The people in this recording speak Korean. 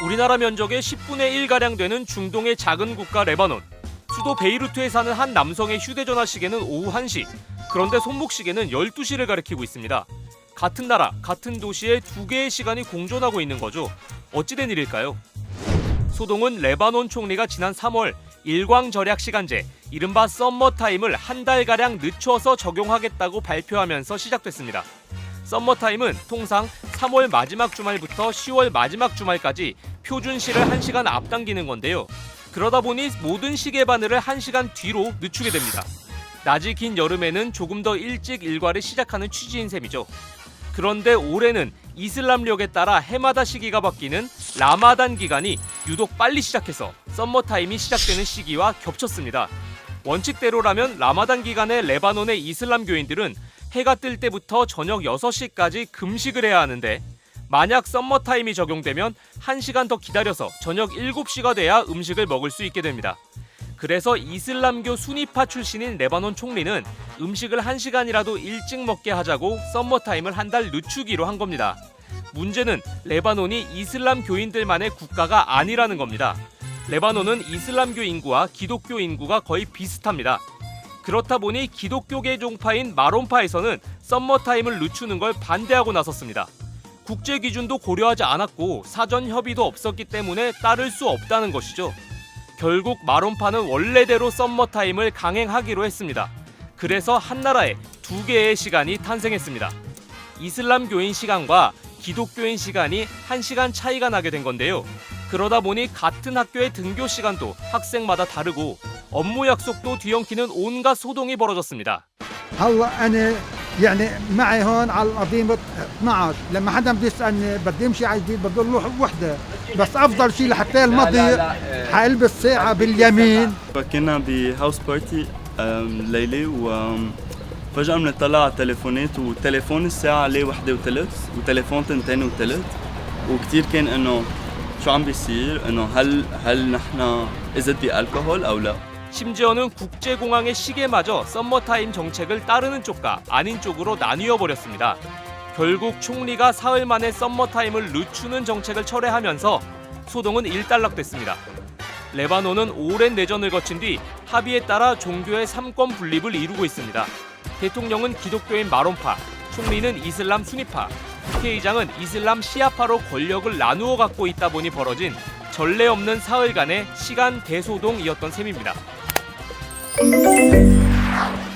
우리나라 면적의 10분의 1가량 되는 중동의 작은 국가 레바논. 수도 베이루트에 사는 한 남성의 휴대전화 시계는 오후 1시. 그런데 손목 시계는 12시를 가리키고 있습니다. 같은 나라, 같은 도시에 두 개의 시간이 공존하고 있는 거죠. 어찌된 일일까요? 소동은 레바논 총리가 지난 3월 일광 절약 시간제, 이른바 썸머 타임을 한 달가량 늦춰서 적용하겠다고 발표하면서 시작됐습니다. 썸머 타임은 통상 3월 마지막 주말부터 10월 마지막 주말까지 표준 시를 1시간 앞당기는 건데요. 그러다 보니 모든 시계 바늘을 1시간 뒤로 늦추게 됩니다. 낮이 긴 여름에는 조금 더 일찍 일과를 시작하는 취지인 셈이죠. 그런데 올해는 이슬람력에 따라 해마다 시기가 바뀌는 라마단 기간이 유독 빨리 시작해서 썸머 타임이 시작되는 시기와 겹쳤습니다. 원칙대로라면 라마단 기간에 레바논의 이슬람교인들은 해가 뜰 때부터 저녁 6시까지 금식을 해야 하는데 만약 썸머 타임이 적용되면 1시간 더 기다려서 저녁 7시가 돼야 음식을 먹을 수 있게 됩니다. 그래서 이슬람교 순위파 출신인 레바논 총리는 음식을 1시간이라도 일찍 먹게 하자고 썸머 타임을 한 달 늦추기로 한 겁니다. 문제는 레바논이 이슬람 교인들만의 국가가 아니라는 겁니다. 레바논은 이슬람교 인구와 기독교 인구가 거의 비슷합니다. 그렇다 보니 기독교계 종파인 마론파에서는 썸머 타임을 늦추는 걸 반대하고 나섰습니다. 국제 기준도 고려하지 않았고 사전 협의도 없었기 때문에 따를 수 없다는 것이죠. 결국 마론파는 원래대로 썸머 타임을 강행하기로 했습니다. 그래서 한 나라에 두 개의 시간이 탄생했습니다. 이슬람교인 시간과 기독교인 시간이 한시간 차이가 나게 된 건데요. 그러다 보니 같은 학교의 등교 시간도 학생마다 다르고 업무 약속도 뒤엉키는 온갖 소동이 벌어졌습니다. هلا انا يعني معي هون على القضيمة 12 لما حدا بده يسالني بدي امشي على جديد بدي اروح وحده بس افضل شيء لحتى المضي حالبس ساعه باليمين كنا بهاوس بارتي أم، ليلة وفجأة بنطلع على التليفونات وتليفون الساعة عليه وحدة وثلث وتليفون تنتين وثلث وكتير كان انه شو عم بيصير انه هل هل نحن اذا بالكحول او لا 심지어는 국제공항의 시계마저 썸머타임 정책을 따르는 쪽과 아닌 쪽으로 나뉘어 버렸습니다. 결국 총리가 사흘 만에 썸머타임을 늦추는 정책을 철회하면서 소동은 일단락됐습니다. 레바논은 오랜 내전을 거친 뒤 합의에 따라 종교의 삼권 분립을 이루고 있습니다. 대통령은 기독교인 마론파, 총리는 이슬람 수니파, 국회의장은 이슬람 시아파로 권력을 나누어 갖고 있다 보니 벌어진 전례 없는 사흘간의 시간 대소동이었던 셈입니다. あっ。